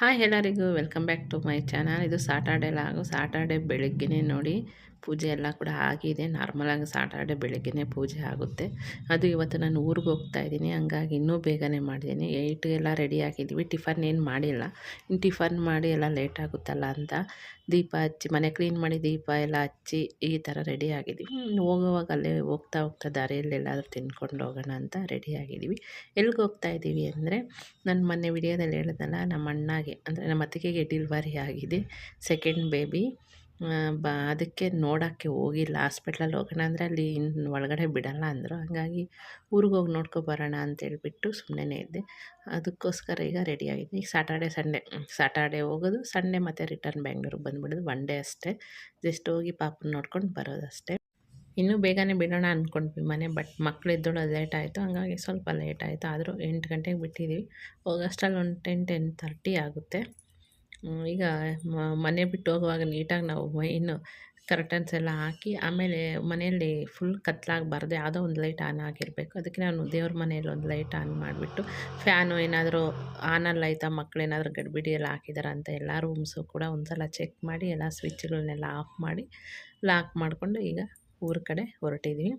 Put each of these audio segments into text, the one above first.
Hi ಎಲ್ಲರಿಗೂ welcome back to my channel ಇದು Saturday ಲಾಗು ಸಾಟರ್ಡೆ ಬೆಳಗ್ಗೆನೇ ನೋಡಿ ಪೂಜೆ ಎಲ್ಲ ಕೂಡ ಆಗಿದೆ. ನಾರ್ಮಲಾಗಿ ಸಾಟರ್ಡೆ ಬೆಳಗ್ಗೆನೇ ಪೂಜೆ ಆಗುತ್ತೆ. ಅದು ಇವತ್ತು ನಾನು ಊರಿಗೆ ಹೋಗ್ತಾ ಇದ್ದೀನಿ. ಹಂಗಾಗಿ ಇನ್ನೂ ಬೇಗನೆ ಮಾಡಿದ್ದೀನಿ. ಎಲ್ಲ ರೆಡಿ ಆಗಿದ್ದೀವಿ. ಟಿಫನ್ ಏನು ಮಾಡಿಲ್ಲ. ಇನ್ನು ಟಿಫನ್ ಮಾಡಿ ಎಲ್ಲ ಲೇಟ್ ಆಗುತ್ತಲ್ಲ ಅಂತ ದೀಪ ಹಚ್ಚಿ, ಮನೆ ಕ್ಲೀನ್ ಮಾಡಿ ದೀಪ ಎಲ್ಲ ಹಚ್ಚಿ ಈ ಥರ ರೆಡಿ ಆಗಿದ್ದೀವಿ. ಹೋಗುವಾಗ ಅಲ್ಲೇ ಹೋಗ್ತಾ ಹೋಗ್ತಾ ದಾರಿಯಲ್ಲಿ ಎಲ್ಲಾದರೂ ತಿನ್ಕೊಂಡು ಹೋಗೋಣ ಅಂತ ರೆಡಿ ಆಗಿದ್ದೀವಿ. ಎಲ್ಲಿಗೆ ಹೋಗ್ತಾ ಇದ್ದೀವಿ ಅಂದರೆ ನನ್ನ ಮೊನ್ನೆ ವಿಡಿಯೋದಲ್ಲಿ ಹೇಳಿದ್ನಲ್ಲ ನಮ್ಮ ಅಣ್ಣಗೆ ಅಂದರೆ ನಮ್ಮ ಅತ್ತಿಗೆಗೆ ಡಿಲ್ವರಿ ಆಗಿದೆ. Second baby. ಬ, ಅದಕ್ಕೆ ನೋಡೋಕ್ಕೆ ಹೋಗಿಲ್ಲ. ಹಾಸ್ಪಿಟ್ಲಲ್ಲಿ ಹೋಗೋಣ ಅಂದರೆ ಅಲ್ಲಿ ಇನ್ನು ಒಳಗಡೆ ಬಿಡೋಲ್ಲ ಅಂದರು. ಹಾಗಾಗಿ ಊರಿಗೆ ಹೋಗಿ ನೋಡ್ಕೊ ಬರೋಣ ಅಂತೇಳ್ಬಿಟ್ಟು ಸುಮ್ಮನೆ ಇದ್ದೆ. ಅದಕ್ಕೋಸ್ಕರ ಈಗ ರೆಡಿ ಆಗಿದ್ದೆ. ಈಗ ಸಾಟರ್ಡೆ ಸಂಡೇ ಸಾಟರ್ಡೆ ಹೋಗೋದು. ಸಂಡೇ ಮತ್ತು ರಿಟರ್ನ್ ಬೆಂಗ್ಳೂರಿಗೆ ಬಂದುಬಿಡೋದು. ಒನ್ ಡೇ ಅಷ್ಟೇ. ಜಸ್ಟ್ ಹೋಗಿ ಪಾಪನ ನೋಡ್ಕೊಂಡು ಬರೋದಷ್ಟೇ. ಇನ್ನೂ ಬೇಗನೆ ಬಿಡೋಣ ಅಂದ್ಕೊಂಡ್ವಿ ಮನೆ ಬಟ್ ಮಕ್ಳು ಎದ್ದೊಳೋದು ಲೇಟ್ ಆಯಿತು. ಹಂಗಾಗಿ ಸ್ವಲ್ಪ ಲೇಟ್ ಆಯಿತು. ಆದರೂ ಎಂಟು ಗಂಟೆಗೆ ಬಿಟ್ಟಿದ್ದೀವಿ ಹೋಗೋಷ್ಟರಲ್ಲಿ ಒಂದು ಟೆನ್ ಟೆನ್ ತರ್ಟಿ ಆಗುತ್ತೆ. ಈಗ ಮನೆ ಬಿಟ್ಟು ಹೋಗುವಾಗ ನೀಟಾಗಿ ನಾವು ಇನ್ನು ಕರ್ಟನ್ಸ್ ಎಲ್ಲ ಹಾಕಿ, ಆಮೇಲೆ ಮನೆಯಲ್ಲಿ ಫುಲ್ ಕತ್ಲಾಗಬಾರ್ದು. ಯಾವುದೋ ಒಂದು ಲೈಟ್ ಆನ್ ಆಗಿರಬೇಕು. ಅದಕ್ಕೆ ನಾನು ದೇವ್ರ ಮನೆಯಲ್ಲಿ ಒಂದು ಲೈಟ್ ಆನ್ ಮಾಡಿಬಿಟ್ಟು ಫ್ಯಾನು ಏನಾದರೂ ಆನಲ್ಲಿ ಏನಾದರೂ ಗಡಿಬಿಡಿ ಎಲ್ಲ ಹಾಕಿದಾರ ಅಂತ ಎಲ್ಲ ರೂಮ್ಸು ಕೂಡ ಒಂದು ಸಲ ಚೆಕ್ ಮಾಡಿ, ಎಲ್ಲ ಸ್ವಿಚ್ಗಳನ್ನೆಲ್ಲ ಆಫ್ ಮಾಡಿ ಲಾಕ್ ಮಾಡಿಕೊಂಡು ಈಗ ಊರ ಕಡೆ ಹೊರಟಿದ್ವಿ.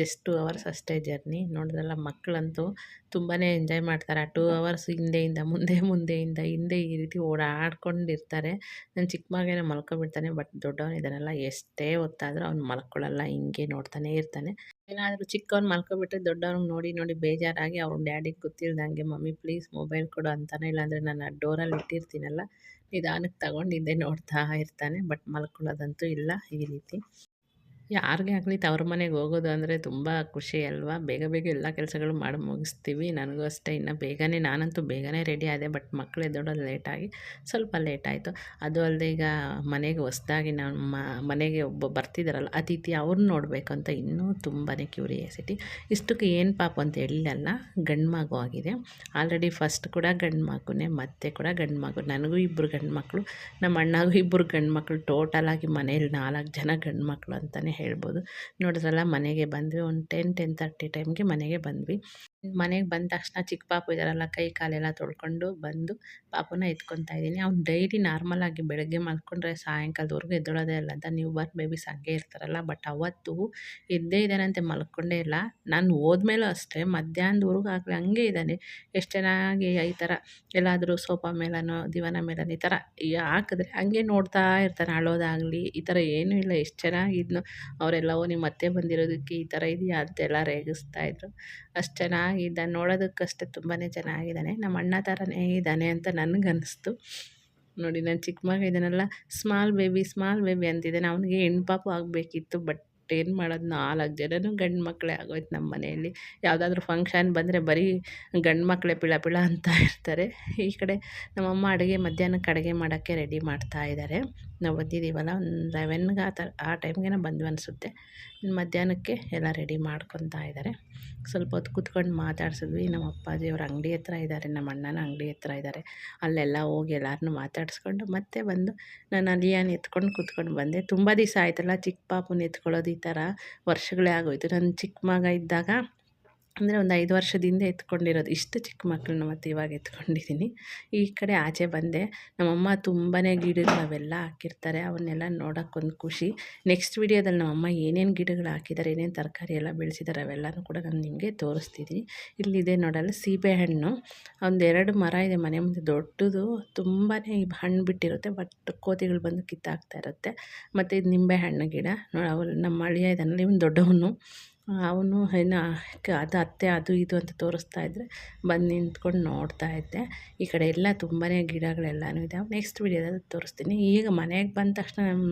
ಜಸ್ಟ್ ಟೂ ಅವರ್ಸ್ ಅಷ್ಟೇ ಜರ್ನಿ ನೋಡಿದ್ರಲ್ಲ ಮಕ್ಕಳಂತೂ ತುಂಬಾ ಎಂಜಾಯ್ ಮಾಡ್ತಾರೆ. ಆ ಟೂ ಅವರ್ಸ್ ಹಿಂದೆಯಿಂದ, ಮುಂದೆ, ಮುಂದೆಯಿಂದ, ಹಿಂದೆ ಈ ರೀತಿ ಓಡಾಡ್ಕೊಂಡಿರ್ತಾರೆ. ನನ್ನ ಚಿಕ್ಕ ಮಗನೇ ಮಲ್ಕೊಬಿಡ್ತಾನೆ ಬಟ್ ದೊಡ್ಡವನಿದ್ದಾನಲ್ಲ ಎಷ್ಟೇ ಹೊತ್ತಾದರೂ ಅವ್ನು ಮಲ್ಕೊಳ್ಳಲ್ಲ, ಹಿಂಗೆ ನೋಡ್ತಾನೆ ಇರ್ತಾನೆ. ಏನಾದರೂ ಚಿಕ್ಕವ್ನು ಮಲ್ಕೊಬಿಟ್ರೆ ದೊಡ್ಡವ್ರಿಗೆ ನೋಡಿ ನೋಡಿ ಬೇಜಾರಾಗಿ ಅವ್ರ ಡ್ಯಾಡಿಗೆ ಗೊತ್ತಿಲ್ದಂಗೆ, ಮಮ್ಮಿ ಪ್ಲೀಸ್ ಮೊಬೈಲ್ ಕೊಡು ಅಂತಾನೆ. ಇಲ್ಲಾಂದರೆ ನಾನು ಡೋರಲ್ಲಿ ಇಟ್ಟಿರ್ತೀನಲ್ಲ ನಿಧಾನಕ್ಕೆ ತಗೊಂಡಿದ್ದೆ ನೋಡ್ತಾ ಇರ್ತಾನೆ ಬಟ್ ಮಲ್ಕೊಳ್ಳೋದಂತೂ ಇಲ್ಲ ಈ ರೀತಿ. ಯಾರಿಗೇ ಆಗಲಿ ತವ್ರ ಮನೆಗೆ ಹೋಗೋದು ಅಂದರೆ ತುಂಬ ಖುಷಿ ಅಲ್ವಾ? ಬೇಗ ಬೇಗ ಎಲ್ಲ ಕೆಲಸಗಳು ಮಾಡಿ ಮುಗಿಸ್ತೀವಿ. ನನಗೂ ಅಷ್ಟೇ ಇನ್ನು ಬೇಗನೆ ನಾನಂತೂ ಬೇಗನೆ ರೆಡಿ ಆದೆ ಬಟ್ ಮಕ್ಕಳು ಎದ್ದೋಡೋದು ಲೇಟಾಗಿ ಸ್ವಲ್ಪ ಲೇಟ್ ಆಯಿತು. ಅದು ಅಲ್ಲದೆ ಈಗ ಮನೆಗೆ ಹೊಸ್ದಾಗಿ ನಮ್ಮ ಮನೆಗೆ ಒಬ್ಬ ಬರ್ತಿದ್ದಾರಲ್ಲ ಅತಿಥಿ ಅವ್ರನ್ನ ನೋಡಬೇಕು ಅಂತ ಇನ್ನೂ ತುಂಬಾ ಕ್ಯೂರಿಯಾಸಿಟಿ ಇಷ್ಟಕ್ಕೆ ಏನು ಪಾಪ ಅಂತ ಹೇಳಿಲ್ಲ, ಗಂಡು ಮಗು ಆಗಿದೆ. ಆಲ್ರೆಡಿ ಫಸ್ಟ್ ಕೂಡ ಗಂಡು ಮಗುನೇ, ಮತ್ತೆ ಕೂಡ ಗಂಡು ಮಗು. ನನಗೂ ಇಬ್ಬರು ಗಂಡು ಮಕ್ಕಳು ನಮ್ಮ ಅಣ್ಣಗೂ ಇಬ್ಬರು ಗಂಡು ಮಕ್ಕಳು ಟೋಟಲಾಗಿ ಮನೇಲಿ ನಾಲ್ಕು ಜನ ಗಂಡು ಮಕ್ಕಳು ಅಂತಲೇ ಹೇಳ್ಬೋದು. ನೋಡಿದ್ರಲ್ಲ ಮನೆಗೆ ಬಂದ್ವಿ. ಒಂದು ಟೆನ್ ಟೆನ್ ತರ್ಟಿ ಟೈಮ್ಗೆ ಮನೆಗೆ ಬಂದ್ವಿ. ಮನೆಗೆ ಬಂದ ತಕ್ಷಣ ಚಿಕ್ಕ ಪಾಪು ಇದ್ದಾರಲ್ಲ, ಕೈ ಕಾಲೆಲ್ಲ ತೊಳ್ಕೊಂಡು ಬಂದು ಪಾಪುನ ಎತ್ಕೊತಾ ಇದ್ದೀನಿ. ಅವ್ನು ಡೈಲಿ ನಾರ್ಮಲಾಗಿ ಬೆಳಗ್ಗೆ ಮಲ್ಕೊಂಡ್ರೆ ಸಾಯಂಕಾಲದವರೆಗೂ ಎದ್ದೊಳೋದೇ ಇಲ್ಲ ಅಂತ ನ್ಯೂ ಬರ್ನ್ ಬೇಬೀಸ್ ಹಂಗೆ ಇರ್ತಾರಲ್ಲ, ಬಟ್ ಅವತ್ತು ಎದ್ದೇ ಇದ್ದಾನಂತೆ ಮಲ್ಕೊಂಡೇ ಇಲ್ಲ. ನಾನು ಹೋದ್ಮೇಲೂ ಅಷ್ಟೇ, ಮಧ್ಯಾಹ್ನದವರೆಗೂ ಆಗಲಿ, ಹಂಗೆ ಇದ್ದಾನೆ. ಎಷ್ಟು ಚೆನ್ನಾಗಿ ಈ ಥರ ಎಲ್ಲಾದರೂ ಸೋಫಾ ಮೇಲನೋ, ದಿವಾನ ಮೇಲನೋ ಈ ಥರ ಹಾಕಿದ್ರೆ ಹಂಗೆ ನೋಡ್ತಾ ಇರ್ತಾನೆ. ಅಳೋದಾಗಲಿ, ಈ ಥರ ಏನೂ ಇಲ್ಲ. ಎಷ್ಟು ಚೆನ್ನಾಗಿದ್ನೋ, ಅವರೆಲ್ಲವೋ ನಿಮ್ಮ ಮತ್ತೆ ಬಂದಿರೋದಕ್ಕೆ ಈ ಥರ ಇದೆಯಾ ಅಂತೆಲ್ಲ ರೇಗಿಸ್ತಾಯಿದ್ರು ಅಷ್ಟು ಚೆನ್ನಾಗಿದ್ದ ನೋಡೋದಕ್ಕಷ್ಟೇ ತುಂಬಾ ಚೆನ್ನಾಗಿದ್ದಾನೆ. ನಮ್ಮ ಅಣ್ಣ ಥರನೇ ಇದ್ದಾನೆ ಅಂತ ನನಗನ್ನಿಸ್ತು ನೋಡಿ, ನಾನು ಚಿಕ್ಕ ಮಗ ಇದನ್ನೆಲ್ಲ ಸ್ಮಾಲ್ ಬೇಬಿ ಸ್ಮಾಲ್ ಬೇಬಿ ಅಂತಿದ್ದಾನೆ ಅವನಿಗೆ ಹೆಣ್ಣು ಪಾಪು ಆಗಬೇಕಿತ್ತು ಬಟ್ ಏನು ಮಾಡೋದು? ನಾಲ್ಕು ಜನನು ಗಂಡು ಮಕ್ಕಳೇ ಆಗೋಯ್ತು ನಮ್ಮ ಮನೆಯಲ್ಲಿ. ಯಾವುದಾದ್ರೂ ಫಂಕ್ಷನ್ ಬಂದರೆ ಬರೀ ಗಂಡು ಮಕ್ಕಳೇ ಪಿಳ ಪಿಳ ಅಂತ ಇರ್ತಾರೆ. ಈ ಕಡೆ ನಮ್ಮಮ್ಮ ಅಡುಗೆ ಮಧ್ಯಾಹ್ನಕ್ಕೆ ಅಡುಗೆ ಮಾಡೋಕ್ಕೆ ರೆಡಿ ಮಾಡ್ತಾ ಇದ್ದಾರೆ. ನಾವು ಬಂದಿದ್ದೀವಲ್ಲ, ಒಂದು ಲೆವೆನ್ಗೆ ಆ ಥರ ಆ ಟೈಮ್ಗೆ ಬಂದ್ವಿ ಅನಿಸುತ್ತೆ. ಮಧ್ಯಾಹ್ನಕ್ಕೆ ಎಲ್ಲ ರೆಡಿ ಮಾಡ್ಕೊತಾ ಇದ್ದಾರೆ. ಸ್ವಲ್ಪ ಹೊತ್ತು ಕುತ್ಕೊಂಡು ಮಾತಾಡ್ಸಿದ್ವಿ. ನಮ್ಮ ಅಪ್ಪಾಜಿ ಅವ್ರ ಅಂಗಡಿ ಹತ್ರ ಇದ್ದಾರೆ ನಮ್ಮ ಅಣ್ಣನ ಅಂಗಡಿ ಹತ್ರ ಇದ್ದಾರೆ ಅಲ್ಲೆಲ್ಲ ಹೋಗಿ ಎಲ್ಲರನ್ನೂ ಮಾತಾಡಿಸ್ಕೊಂಡು ಮತ್ತೆ ಬಂದು ನಾನು ಅಲಿಯಾನ ಎತ್ಕೊಂಡು ಕುತ್ಕೊಂಡು ಬಂದೆ. ತುಂಬ ದಿವಸ ಆಯ್ತಲ್ಲ ಚಿಕ್ಕ ಪಾಪುನ ಎತ್ಕೊಳ್ಳೋದು ಈ ಥರ ವರ್ಷಗಳೇ ಆಗೋಯ್ತು. ನನ್ನ ಚಿಕ್ಕ ಮಗ ಇದ್ದಾಗ ಅಂದರೆ ಒಂದು ಐದು ವರ್ಷದಿಂದ ಎತ್ಕೊಂಡಿರೋದು. ಇಷ್ಟು ಚಿಕ್ಕ ಮಕ್ಕಳನ್ನ ಮತ್ತು ಇವಾಗ ಎತ್ಕೊಂಡಿದ್ದೀನಿ. ಈ ಕಡೆ ಆಚೆ ಬಂದೆ. ನಮ್ಮಮ್ಮ ತುಂಬಾ ಗಿಡಗಳು ಅವೆಲ್ಲ ಹಾಕಿರ್ತಾರೆ. ಅವನ್ನೆಲ್ಲ ನೋಡೋಕ್ಕೊಂದು ಖುಷಿ. ನೆಕ್ಸ್ಟ್ ವೀಡಿಯೋದಲ್ಲಿ ನಮ್ಮಮ್ಮ ಏನೇನು ಗಿಡಗಳು ಹಾಕಿದ್ದಾರೆ ಏನೇನು ತರಕಾರಿ ಎಲ್ಲ ಬೆಳೆಸಿದ್ದಾರೆ ಅವೆಲ್ಲನೂ ಕೂಡ ನಾನು ನಿಮಗೆ ತೋರಿಸ್ತಿದ್ದೀನಿ. ಇಲ್ಲಿದೆ ನೋಡಲ್ಲ ಸೀಬೆಹಣ್ಣು ಒಂದೆರಡು ಮರ ಇದೆ ಮನೆ ಮುಂದೆ. ದೊಡ್ಡದು ತುಂಬಾ ಹಣ್ಣು ಬಿಟ್ಟಿರುತ್ತೆ. ಬಟ್ ಕೋತಿಗಳು ಬಂದು ಕಿತ್ತಾಕ್ತಾ ಇರುತ್ತೆ. ಮತ್ತು ಇದು ನಿಂಬೆಹಣ್ಣು ಗಿಡ. ನೋಡಿ ನಮ್ಮ ಅಳಿಯ ಇದನ್ನು ಇವನು ದೊಡ್ಡವನು. ಅವನು ಏನು ಅದು ಅತ್ತೆ, ಅದು ಇದು ಅಂತ ತೋರಿಸ್ತಾ ಇದ್ದರೆ ಬಂದು ನಿಂತ್ಕೊಂಡು ನೋಡ್ತಾ ಇದ್ದೆ. ಈ ಕಡೆ ಎಲ್ಲ ತುಂಬಾ ಗಿಡಗಳೆಲ್ಲನೂ ಇದಾವೆ ನೆಕ್ಸ್ಟ್ ವೀಡಿಯೋದಲ್ಲಿ ತೋರಿಸ್ತೀನಿ. ಈಗ ಮನೆಗೆ ಬಂದ ತಕ್ಷಣ ನಮ್ಮ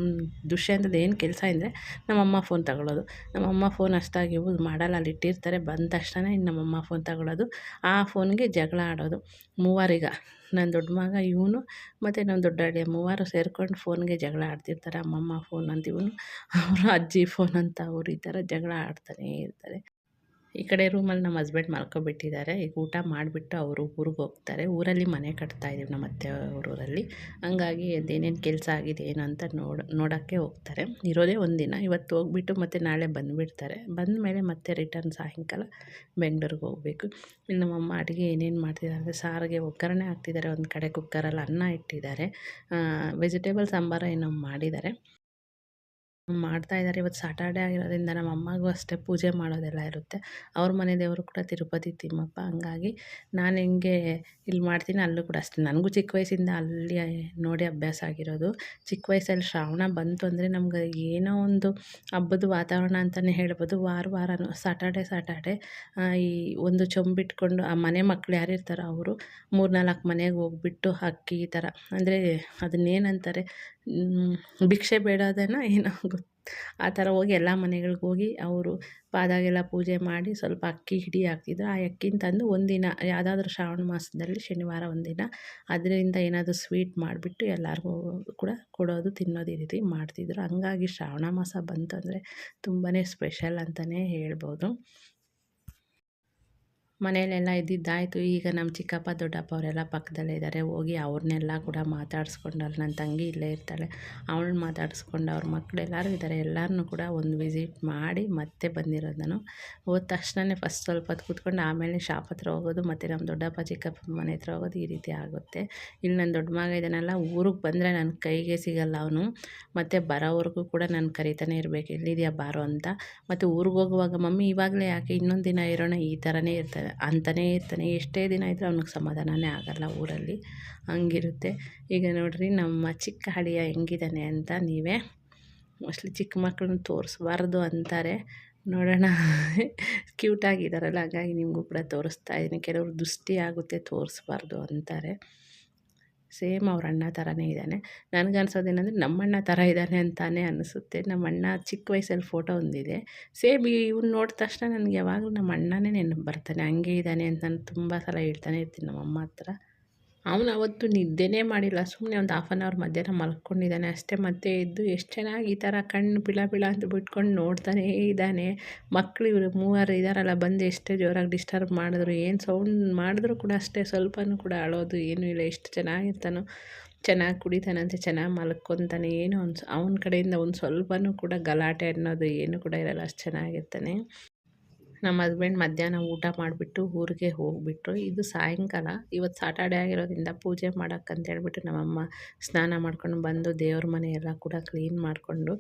ದುಷ್ಯಂತದ್ದು ಏನು ಕೆಲಸ ಅಂದರೆ ನಮ್ಮಮ್ಮ ಫೋನ್ ತಗೊಳ್ಳೋದು ನಮ್ಮಮ್ಮ ಫೋನ್ ಅಷ್ಟಾಗಿ ಯೂಸ್ ಮಾಡಲ್ಲ, ಅಲ್ಲಿ ಇಟ್ಟಿರ್ತಾರೆ. ಬಂದ ತಕ್ಷಣ ಇನ್ನು ನಮ್ಮಮ್ಮ ಫೋನ್ ತಗೊಳ್ಳೋದು ಆ ಫೋನ್ಗೆ ಜಗಳ ಆಡೋದು. ಮೂವರೀಗ. ನನ್ನ ದೊಡ್ಡ ಮಗ ಇವನು, ಮತ್ತು ನಮ್ಮ ದೊಡ್ಡ ಅಳಿಯ ಮೂವರು ಸೇರ್ಕೊಂಡು ಫೋನ್ಗೆ ಜಗಳ ಆಡ್ತಿರ್ತಾರೆ. ಅಮ್ಮಮ್ಮ ಫೋನ್ ಅಂತ ಇವನು ಅವರು ಅಜ್ಜಿ ಫೋನ್ ಅಂತ ಅವ್ರು ಈ ಥರ ಜಗಳ ಆಡ್ತಾನೇ ಇರ್ತಾರೆ. ಈ ಕಡೆ ರೂಮಲ್ಲಿ ನಮ್ಮ ಹಸ್ಬೆಂಡ್ ಮಲ್ಕೊಬಿಟ್ಟಿದ್ದಾರೆ. ಈಗ ಊಟ ಮಾಡಿಬಿಟ್ಟು ಅವರು ಊರಿಗೆ ಹೋಗ್ತಾರೆ. ಊರಲ್ಲಿ ಮನೆ ಕಟ್ತಾ ಇದ್ದೀವಿ ನಮ್ಮ ಅತ್ತೆ ಊರಲ್ಲಿ. ಹಂಗಾಗಿ ಅದೇನೇನು ಕೆಲಸ ಆಗಿದೆ, ಏನು ಅಂತ ನೋಡ, ನೋಡೋಕ್ಕೆ ಹೋಗ್ತಾರೆ. ಇರೋದೇ ಒಂದಿನ ಇವತ್ತು ಹೋಗ್ಬಿಟ್ಟು ಮತ್ತೆ ನಾಳೆ ಬಂದುಬಿಡ್ತಾರೆ. ಬಂದ ಮೇಲೆ ಮತ್ತೆ ರಿಟರ್ನ್ ಸಾಯಂಕಾಲ ಬೆಂಗಳೂರಿಗೆ ಹೋಗಬೇಕು. ಇನ್ನು ನಮ್ಮಮ್ಮ ಅಡುಗೆ ಏನೇನು ಮಾಡ್ತಿದ್ದಾರೆ ಅಂದರೆ ಸಾರಿಗೆ ಒಗ್ಗರಣೆ ಹಾಕ್ತಿದ್ದಾರೆ. ಒಂದು ಕಡೆ ಕುಕ್ಕರಲ್ಲಿ ಅನ್ನ ಇಟ್ಟಿದ್ದಾರೆ. ವೆಜಿಟೇಬಲ್ ಸಾಂಬಾರು ಏನೋ ಮಾಡಿದ್ದಾರೆ. ಮಾಡ್ತಾ ಇದ್ದಾರೆ. ಇವತ್ತು ಸಾಟರ್ಡೆ ಆಗಿರೋದ್ರಿಂದ ನಮ್ಮ ಅಮ್ಮಗೂ ಅಷ್ಟೇ ಪೂಜೆ ಮಾಡೋದೆಲ್ಲ ಇರುತ್ತೆ. ಅವ್ರ ಮನೆ ದೇವರು ಕೂಡ ತಿರುಪತಿ ತಿಮ್ಮಪ್ಪ. ಹಂಗಾಗಿ ನಾನು ಹೆಂಗೆ ಇಲ್ಲಿ ಮಾಡ್ತೀನಿ, ಅಲ್ಲೂ ಕೂಡ ಅಷ್ಟೇ. ನನಗೂ ಚಿಕ್ಕ ವಯಸ್ಸಿಂದ ಅಲ್ಲಿ ನೋಡಿ ಅಭ್ಯಾಸ ಆಗಿರೋದು. ಚಿಕ್ಕ ವಯಸ್ಸಲ್ಲಿ ಶ್ರಾವಣ ಬಂತು ಅಂದರೆ ನಮ್ಗೆ ಏನೋ ಒಂದು ಹಬ್ಬದ ವಾತಾವರಣ ಅಂತಲೇ ಹೇಳ್ಬೋದು. ವಾರ ವಾರನೂ ಸಾಟರ್ಡೆ ಸಾಟರ್ಡೆ ಈ ಒಂದು ಚೊಂಬಿಟ್ಕೊಂಡು, ಆ ಮನೆ ಮಕ್ಳು ಯಾರಿರ್ತಾರೋ ಅವರು ಮೂರು ನಾಲ್ಕು ಮನೆಗೆ ಹೋಗ್ಬಿಟ್ಟು ಅಕ್ಕಿ ಈ ಥರ. ಅಂದರೆ ಅದನ್ನೇನಂತಾರೆ ಭಿಕ್ಷೆ ಬೇಡೋದೇನೋ ಏನೋ ಗೊತ್ತು ಆ ಥರ ಹೋಗಿ ಎಲ್ಲ ಮನೆಗಳಿಗೆ ಹೋಗಿ ಅವರು ಪಾದಾಗೆಲ್ಲ ಪೂಜೆ ಮಾಡಿ ಸ್ವಲ್ಪ ಅಕ್ಕಿ ಹಿಡಿ ಹಾಕ್ತಿದ್ರು. ಆ ಅಕ್ಕಿನ ತಂದು ಒಂದಿನ, ಯಾವುದಾದ್ರೂ ಶ್ರಾವಣ ಮಾಸದಲ್ಲಿ ಶನಿವಾರ ಒಂದಿನ ಅದರಿಂದ ಏನಾದರೂ ಸ್ವೀಟ್ ಮಾಡಿಬಿಟ್ಟು ಎಲ್ಲರಿಗೂ ಕೂಡ ಕೊಡೋದು, ತಿನ್ನೋದು ಈ ರೀತಿ ಮಾಡ್ತಿದ್ರು. ಹಂಗಾಗಿ ಶ್ರಾವಣ ಮಾಸ ಬಂತು ತುಂಬಾ ಸ್ಪೆಷಲ್ ಅಂತಲೇ ಹೇಳ್ಬೋದು. ಮನೆಯಲ್ಲೆಲ್ಲ ಇದ್ದಿದ್ದಾಯಿತು. ಈಗ ನಮ್ಮ ಚಿಕ್ಕಪ್ಪ, ದೊಡ್ಡಪ್ಪ ಅವರೆಲ್ಲ ಪಕ್ಕದಲ್ಲೇ ಇದ್ದಾರೆ. ಹೋಗಿ ಅವ್ರನ್ನೆಲ್ಲ ಕೂಡ ಮಾತಾಡಿಸ್ಕೊಂಡು ನನ್ನ ತಂಗಿ ಇಲ್ಲೇ ಇರ್ತಾಳೆ. ಅವಳನ್ನ ಮಾತಾಡಿಸ್ಕೊಂಡು ಅವ್ರ ಮಕ್ಕಳು ಎಲ್ಲರೂ ಇದ್ದಾರೆ. ಎಲ್ಲರನ್ನೂ ಕೂಡ ಒಂದು ವಿಸಿಟ್ ಮಾಡಿ ಮತ್ತೆ ಬಂದಿರೋದು ನಾನು ಹೋದ ತಕ್ಷಣವೇ ಫಸ್ಟ್ ಸ್ವಲ್ಪ ಹೊತ್ತು ಕೂತ್ಕೊಂಡು ಆಮೇಲೆ ಶಾಪ್ ಹತ್ರ ಹೋಗೋದು, ಮತ್ತು ನಮ್ಮ ದೊಡ್ಡಪ್ಪ ಚಿಕ್ಕಪ್ಪ ಮನೆ ಹತ್ರ ಹೋಗೋದು ಈ ರೀತಿ ಆಗುತ್ತೆ. ಇಲ್ಲಿ ನನ್ನ ದೊಡ್ಡ ಮಗ ಇದನ್ನೆಲ್ಲ ಊರಿಗೆ ಬಂದರೆ ನನ್ನ ಕೈಗೆ ಸಿಗಲ್ಲ ಅವನು. ಮತ್ತು ಬರೋವರೆಗೂ ಕೂಡ ನಾನು ಕರಿತಾನೆ ಇರಬೇಕು. ಎಲ್ಲಿದೆಯಾ ಬಾರೋ ಅಂತ. ಮತ್ತು ಊರಿಗೆ ಹೋಗುವಾಗ, ಮಮ್ಮಿ, ಇವಾಗಲೇ ಯಾಕೆ? ಇನ್ನೊಂದು ದಿನ ಇರೋಣ. ಈ ಥರನೇ ಇರ್ತದೆ ಅಂತಲೇ ಇರ್ತಾನೆ. ಎಷ್ಟೇ ದಿನ ಇದ್ದರೂ ಅವ್ನಿಗೆ ಸಮಾಧಾನವೇ ಆಗೋಲ್ಲ ಊರಲ್ಲಿ. ಹಂಗಿರುತ್ತೆ. ಈಗ ನೋಡಿರಿ, ನಮ್ಮ ಚಿಕ್ಕ ಹಳಿಯ ಹೆಂಗಿದ್ದಾನೆ ಅಂತ ನೀವೇ ಮೋಸ್ಟ್ಲಿ ಚಿಕ್ಕ ಮಕ್ಕಳನ್ನ ತೋರಿಸ್ಬಾರ್ದು ಅಂತಾರೆ. ನೋಡೋಣ. ಕ್ಯೂಟಾಗಿದ್ದಾರಲ್ಲ, ಹಾಗಾಗಿ ನಿಮಗೂ ಕೂಡ ತೋರಿಸ್ತಾ ಇದ್ದೀನಿ. ಕೆಲವರು ದುಷ್ಟಿ ಆಗುತ್ತೆ, ತೋರಿಸ್ಬಾರ್ದು ಅಂತಾರೆ. ಸೇಮ್ ಅವ್ರ ಅಣ್ಣ ಥರನೇ ಇದ್ದಾನೆ ನನಗನ್ಸೋದೇನೆಂದರೆ ನಮ್ಮಣ್ಣ ಥರ ಇದ್ದಾನೆ ಅಂತಾನೆ ಅನಿಸುತ್ತೆ. ನಮ್ಮ ಅಣ್ಣ ಚಿಕ್ಕ ವಯಸ್ಸಲ್ಲಿ ಫೋಟೋ ಒಂದಿದೆ. ಸೇಮ್ ಇವ್ನು ನೋಡಿದ ತಕ್ಷಣ ನನಗೆ ಯಾವಾಗಲೂ ನಮ್ಮ ಅಣ್ಣನೇ ನೆನಪು ಬರ್ತಾನೆ. ಹಂಗೆ ಇದ್ದಾನೆ ಅಂತ ನಾನು ತುಂಬ ಸಲ ಹೇಳ್ತಾನೆ ಇರ್ತೀನಿ ನಮ್ಮಮ್ಮ ಹತ್ರ. ಅವನು ಅವತ್ತು ನಿದ್ದೆನೇ ಮಾಡಿಲ್ಲ. ಸುಮ್ಮನೆ ಒಂದು ಹಾಫ್ ಆನ್ ಅವರ್ ಮಧ್ಯಾಹ್ನ ಮಲ್ಕೊಂಡಿದ್ದಾನೆ ಅಷ್ಟೇ. ಮತ್ತೆ ಎದ್ದು ಎಷ್ಟು ಚೆನ್ನಾಗಿ ಈ ಥರ ಕಣ್ಣು ಬಿಳ ಬಿಳ ಅಂತ ಬಿಟ್ಕೊಂಡು ನೋಡ್ತಾನೇ ಇದ್ದಾನೆ. ಮಕ್ಕಳು ಇವರು ಮೂವರು ಇದ್ದಾರಲ್ಲ ಬಂದು ಎಷ್ಟೇ ಜೋರಾಗಿ ಡಿಸ್ಟರ್ಬ್ ಮಾಡಿದ್ರು, ಏನು ಸೌಂಡ್ ಮಾಡಿದ್ರು ಕೂಡ ಅಷ್ಟೇ, ಸ್ವಲ್ಪನೂ ಕೂಡ ಅಳೋದು ಏನೂ ಇಲ್ಲ. ಎಷ್ಟು ಚೆನ್ನಾಗಿರ್ತಾನೋ ಚೆನ್ನಾಗಿ ಕುಡಿತಾನಂತೆ, ಚೆನ್ನಾಗಿ ಮಲ್ಕೊತಾನೆ, ಏನು ಅವನ ಕಡೆಯಿಂದ ಒಂದು ಸ್ವಲ್ಪನೂ ಕೂಡ ಗಲಾಟೆ ಅನ್ನೋದು ಏನು ಕೂಡ ಇರಲ್ಲ. ಅಷ್ಟು ಚೆನ್ನಾಗಿರ್ತಾನೆ ನಮ್ಮ ಹಸ್ಬೆಂಡ್ ಮಧ್ಯಾಹ್ನ ಊಟ ಮಾಡಿಬಿಟ್ಟು ಊರಿಗೆ ಹೋಗಿಬಿಟ್ರು. ಇದು ಸಾಯಂಕಾಲ, ಇವತ್ತು ಸಾಟರ್ಡೆ ಆಗಿರೋದ್ರಿಂದ ಪೂಜೆ ಮಾಡೋಕ್ಕಂತ ಹೇಳ್ಬಿಟ್ಟು ನಮ್ಮಮ್ಮ ಸ್ನಾನ ಮಾಡ್ಕೊಂಡು ಬಂದು ದೇವ್ರ ಮನೆ ಎಲ್ಲ ಕೂಡ ಕ್ಲೀನ್ ಮಾಡಿಕೊಂಡು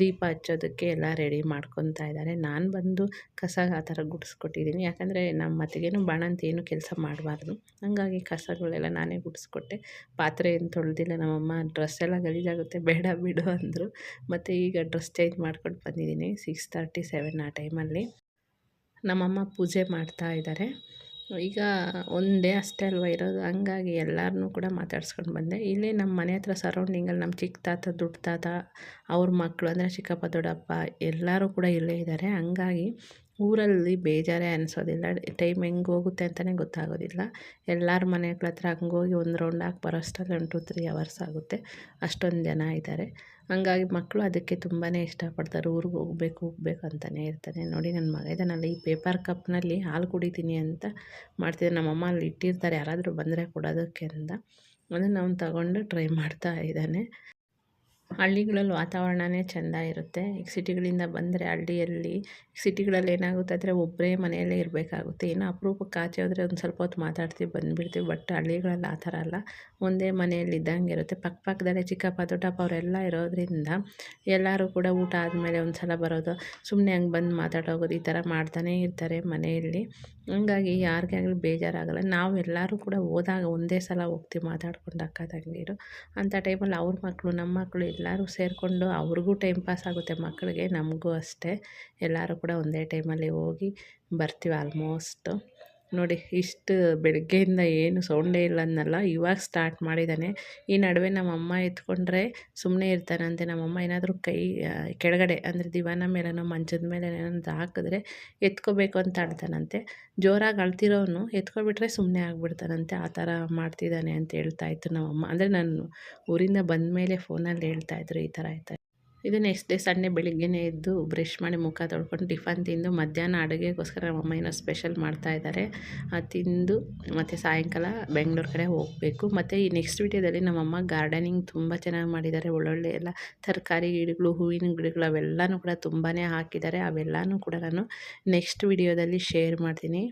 ದೀಪ ಹಚ್ಚೋದಕ್ಕೆ ಎಲ್ಲ ರೆಡಿ ಮಾಡ್ಕೊತಾ ಇದ್ದಾರೆ. ನಾನು ಬಂದು ಕಸ ಆ ಥರ ಗುಡಿಸ್ಕೊಟ್ಟಿದ್ದೀನಿ. ಯಾಕಂದರೆ ನಮ್ಮ ಅತ್ತಿಗೇನು ಬಾಣಂತ ಏನು ಕೆಲಸ ಮಾಡಬಾರ್ದು. ಹಾಗಾಗಿ ಕಸಗಳೆಲ್ಲ ನಾನೇ ಗುಡಿಸ್ಕೊಟ್ಟೆ. ಪಾತ್ರೆ ಏನು ತೊಳೆದಿಲ್ಲ. ನಮ್ಮಮ್ಮ ಡ್ರೆಸ್ ಎಲ್ಲ ಗಲೀಜಾಗುತ್ತೆ. ಬೇಡ ಬಿಡು ಅಂದರು. ಮತ್ತು ಈಗ ಡ್ರೆಸ್ ಚೇಂಜ್ ಮಾಡ್ಕೊಂಡು ಬಂದಿದ್ದೀನಿ. ಸಿಕ್ಸ್ ತರ್ಟಿ ಸೆವೆನ್ ಆ ಟೈಮಲ್ಲಿ ನಮ್ಮಮ್ಮ ಪೂಜೆ ಮಾಡ್ತಾ ಇದ್ದಾರೆ. ಈಗ ಒಂದೇ ಅಷ್ಟೇ ಅಲ್ವ ಇರೋದು. ಹಂಗಾಗಿ ಎಲ್ಲರನ್ನೂ ಕೂಡ ಮಾತಾಡ್ಸ್ಕೊಂಡು ಬಂದೆ. ಇಲ್ಲಿ ನಮ್ಮ ಮನೆ ಹತ್ರ ಸರೌಂಡಿಂಗಲ್ಲಿ ನಮ್ಮ ಚಿಕ್ಕ ತಾತ, ದೊಡ್ಡ ತಾತ, ಅವ್ರ ಮಕ್ಕಳು ಅಂದರೆ ಚಿಕ್ಕಪ್ಪ, ದೊಡ್ಡಪ್ಪ ಎಲ್ಲರೂ ಕೂಡ ಇಲ್ಲೇ ಇದ್ದಾರೆ. ಹಂಗಾಗಿ ಊರಲ್ಲಿ ಬೇಜಾರೇ ಅನಿಸೋದಿಲ್ಲ. ಟೈಮ್ ಹೆಂಗೆ ಹೋಗುತ್ತೆ ಅಂತಲೇ ಗೊತ್ತಾಗೋದಿಲ್ಲ. ಎಲ್ಲರ ಮನೆಗಳ ಹತ್ರ ಹಂಗೋಗಿ ಒಂದು ರೌಂಡ್ ಹಾಕಿ ಬರೋ ಅಷ್ಟರಲ್ಲಿ ಟು ತ್ರೀ ಅವರ್ಸ್ ಆಗುತ್ತೆ. ಅಷ್ಟೊಂದು ಜನ ಇದ್ದಾರೆ. ಹಂಗಾಗಿ ಮಕ್ಕಳು ಅದಕ್ಕೆ ತುಂಬಾ ಇಷ್ಟಪಡ್ತಾರೆ. ಊರಿಗೆ ಹೋಗ್ಬೇಕು ಹೋಗ್ಬೇಕು ಅಂತಲೇ ಇರ್ತಾರೆ. ನೋಡಿ ನನ್ನ ಮಗ ಇದ್ದಾನಲ್ಲ ಈ ಪೇಪರ್ ಕಪ್ನಲ್ಲಿ ಹಾಲು ಕುಡಿತೀನಿ ಅಂತ ಮಾಡ್ತಿದ್ದೆ ನಮ್ಮಮ್ಮ ಅಲ್ಲಿ ಇಟ್ಟಿರ್ತಾರೆ. ಯಾರಾದರೂ ಬಂದರೆ ಕೊಡೋದಕ್ಕೆ ಅಂತ. ಅದನ್ನು ಅವ್ನು ತಗೊಂಡು ಟ್ರೈ ಮಾಡ್ತಾ ಇದ್ದಾನೆ. ಹಳ್ಳಿಗಳಲ್ಲಿ ವಾತಾವರಣವೇ ಚೆಂದ ಇರುತ್ತೆ. ಈಗ ಸಿಟಿಗಳಿಂದ ಬಂದರೆ ಹಳ್ಳಿಯಲ್ಲಿ ಸಿಟಿಗಳಲ್ಲಿ ಏನಾಗುತ್ತೆ ಅಂದರೆ ಒಬ್ಬರೇ ಮನೆಯಲ್ಲೇ ಇರಬೇಕಾಗುತ್ತೆ. ಏನೋ ಅಪರೂಪಕ್ಕೆ ಆಚೆ ಹೋದರೆ ಒಂದು ಸ್ವಲ್ಪ ಹೊತ್ತು ಮಾತಾಡ್ತೀವಿ, ಬಂದುಬಿಡ್ತೀವಿ. ಬಟ್ ಹಳ್ಳಿಗಳಲ್ಲಿ ಆ ಥರ ಅಲ್ಲ. ಒಂದೇ ಮನೆಯಲ್ಲಿ ಇದ್ದಂಗೆ ಇರುತ್ತೆ. ಪಕ್ಕ ಪಕ್ಕದಲ್ಲೇ ಚಿಕ್ಕಪ್ಪ, ದೊಡ್ಡಪ್ಪ ಅವರೆಲ್ಲ ಇರೋದರಿಂದ ಎಲ್ಲರೂ ಕೂಡ ಊಟ ಆದಮೇಲೆ ಒಂದು ಸಲ ಬರೋದು ಸುಮ್ಮನೆ ಹಂಗೆ ಬಂದು ಮಾತಾಡೋಗೋದು ಈ ಥರ ಮಾಡ್ತಾನೇ ಇರ್ತಾರೆ ಮನೆಯಲ್ಲಿ. ಹಂಗಾಗಿ ಯಾರಿಗೇ ಆಗಲಿ ಬೇಜಾರಾಗಲ್ಲ. ನಾವು ಎಲ್ಲರೂ ಕೂಡ ಹೋದಾಗ ಒಂದೇ ಸಲ ಹೋಗ್ತೀವಿ ಮಾತಾಡ್ಕೊಂಡು ಅಕ್ಕ, ತಂಗೀರು. ಅಂಥ ಟೈಮಲ್ಲಿ ಅವ್ರ ಮಕ್ಕಳು, ನಮ್ಮ ಮಕ್ಕಳು ಎಲ್ಲರೂ ಸೇರಿಕೊಂಡು ಅವ್ರಿಗೂ ಟೈಮ್ ಪಾಸ್ ಆಗುತ್ತೆ ಮಕ್ಕಳಿಗೆ, ನಮಗೂ ಅಷ್ಟೇ. ಎಲ್ಲರೂ ಕೂಡ ಒಂದೇ ಟೈಮಲ್ಲಿ ಹೋಗಿ ಬರ್ತೀವಿ ಆಲ್ಮೋಸ್ಟು ನೋಡಿ ಇಷ್ಟು ಬೆಳಗ್ಗೆಯಿಂದ ಏನು ಸೌಂಡೇ ಇಲ್ಲ ಅನ್ನಲ್ಲ ಇವಾಗ ಸ್ಟಾರ್ಟ್ ಮಾಡಿದ್ದಾನೆ. ಈ ನಡುವೆ ನಮ್ಮಮ್ಮ ಎತ್ಕೊಂಡ್ರೆ ಸುಮ್ಮನೆ ಇರ್ತಾನಂತೆ. ನಮ್ಮಮ್ಮ ಏನಾದರೂ ಕೈ ಕೆಳಗಡೆ ಅಂದರೆ ದಿವಾನ ಮೇಲೆನೋ ಮಂಚದ ಮೇಲೆ ಏನಾದ್ರು ಹಾಕಿದ್ರೆ ಎತ್ಕೋಬೇಕು ಅಂತ ಆಡ್ತಾನಂತೆ ಜೋರಾಗಿ ಅಳ್ತಿರೋನು, ಎತ್ಕೊಬಿಟ್ರೆ ಸುಮ್ಮನೆ ಆಗಿಬಿಡ್ತಾನಂತೆ. ಆ ಥರ ಮಾಡ್ತಿದ್ದಾನೆ ಅಂತ ಹೇಳ್ತಾಯಿತ್ತು ನಮ್ಮಮ್ಮ ಅಂದರೆ ನಾನು ಊರಿಂದ ಬಂದ ಮೇಲೆ ಫೋನಲ್ಲಿ ಹೇಳ್ತಾಯಿದ್ರು ಈ ಥರ ಆಯ್ತಾ ಇದು ನೆಕ್ಸ್ಟ್ ಡೇ ಸಂಡೇ ಬೆಳಿಗ್ಗೆನೇ ಎದ್ದು ಬ್ರಷ್ ಮಾಡಿ ಮುಖ ತೊಳ್ಕೊಂಡು ಟಿಫನ್ ತಿಂದು ಮಧ್ಯಾಹ್ನ ಅಡುಗೆಗೋಸ್ಕರ ನಮ್ಮಮ್ಮ ಏನೋ ಸ್ಪೆಷಲ್ ಮಾಡ್ತಾಯಿದ್ದಾರೆ ತಿಂದು ಮತ್ತು ಸಾಯಂಕಾಲ ಬೆಂಗಳೂರು ಕಡೆ ಹೋಗಬೇಕು. ಮತ್ತು ಈ ನೆಕ್ಸ್ಟ್ ವೀಡಿಯೋದಲ್ಲಿ ನಮ್ಮಮ್ಮ ಗಾರ್ಡನಿಂಗ್ ತುಂಬ ಚೆನ್ನಾಗಿ ಮಾಡಿದ್ದಾರೆ. ಒಳ್ಳೊಳ್ಳೆ ಎಲ್ಲ ತರಕಾರಿ ಗಿಡಗಳು, ಹೂವಿನ ಗಿಡಗಳು ಅವೆಲ್ಲನೂ ಕೂಡ ತುಂಬಾ ಹಾಕಿದ್ದಾರೆ. ಅವೆಲ್ಲನೂ ಕೂಡ ನಾನು ನೆಕ್ಸ್ಟ್ ವಿಡಿಯೋದಲ್ಲಿ ಶೇರ್ ಮಾಡ್ತೀನಿ.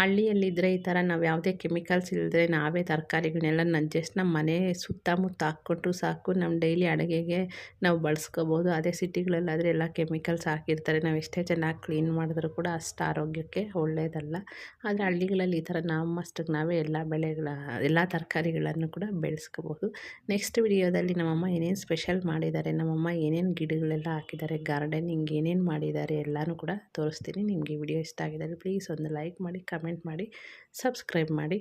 ಹಳ್ಳಿಯಲ್ಲಿದ್ದರೆ ಈ ಥರ ನಾವು ಯಾವುದೇ ಕೆಮಿಕಲ್ಸ್ ಇಲ್ಲದೆ ನಾವೇ ತರಕಾರಿಗಳನ್ನೆಲ್ಲ ನನ್ನ ಜಸ್ಟ್ ನಮ್ಮ ಮನೆ ಸುತ್ತಮುತ್ತ ಹಾಕ್ಕೊಟ್ರು ಸಾಕು. ನಮ್ಮ ಡೈಲಿ ಅಡುಗೆಗೆ ನಾವು ಬಳಸ್ಕೋಬೋದು. ಅದೇ ಸಿಟಿಗಳಲ್ಲಾದರೆ ಎಲ್ಲ ಕೆಮಿಕಲ್ಸ್ ಹಾಕಿರ್ತಾರೆ. ನಾವು ಎಷ್ಟೇ ಚೆನ್ನಾಗಿ ಕ್ಲೀನ್ ಮಾಡಿದ್ರೂ ಕೂಡ ಅಷ್ಟು ಆರೋಗ್ಯಕ್ಕೆ ಒಳ್ಳೆಯದಲ್ಲ ಆದರೆ ಹಳ್ಳಿಗಳಲ್ಲಿ ಈ ಥರ ನಮ್ಮಷ್ಟಕ್ಕೆ ನಾವೇ ಎಲ್ಲ ಬೆಳೆಗಳ, ಎಲ್ಲ ತರಕಾರಿಗಳನ್ನು ಕೂಡ ಬೆಳೆಸ್ಕೋಬೋದು. ನೆಕ್ಸ್ಟ್ ವಿಡಿಯೋದಲ್ಲಿ ನಮ್ಮಮ್ಮ ಏನೇನು ಸ್ಪೆಷಲ್ ಮಾಡಿದ್ದಾರೆ, ನಮ್ಮಮ್ಮ ಏನೇನು ಗಿಡಗಳೆಲ್ಲ ಹಾಕಿದ್ದಾರೆ, ಗಾರ್ಡನಿಂಗ್ ಏನೇನು ಮಾಡಿದ್ದಾರೆ ಎಲ್ಲನೂ ಕೂಡ ತೋರಿಸ್ತೀನಿ. ನಿಮಗೆ ವಿಡಿಯೋ ಇಷ್ಟ ಆಗಿದ್ದಾರೆ ಪ್ಲೀಸ್ ಒಂದು ಲೈಕ್ ಮಾಡಿ ಕಮೆಂಟ್ ಮಾಡಿ ಸಬ್ಸ್ಕ್ರೈಬ್ ಮಾಡಿ.